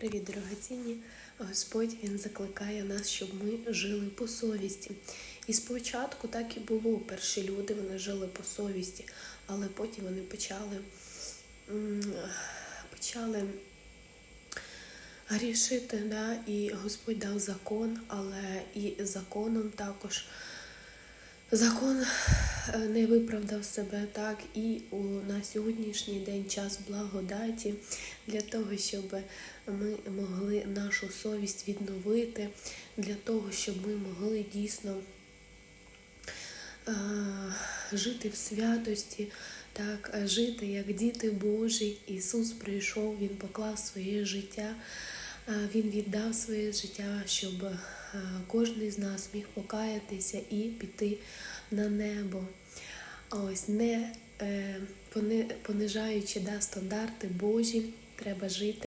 Привіт, дорогоцінні! Господь Він закликає нас, щоб ми жили по совісті. І спочатку так і було. Перші люди вони жили по совісті, але потім вони почали, почали грішити. Да? І Господь дав закон, але і законом також. Закон не виправдав себе так, і у на сьогоднішній день час благодаті для того, щоб ми могли нашу совість відновити, для того, щоб ми могли дійсно е, жити в святості, так, е, жити як діти Божі. Ісус прийшов, Він поклав своє життя, е, Він віддав своє життя, щоб кожен з нас міг покаятися і піти на небо. Ось не е, пони- понижаючи да, стандарти Божі, треба жити.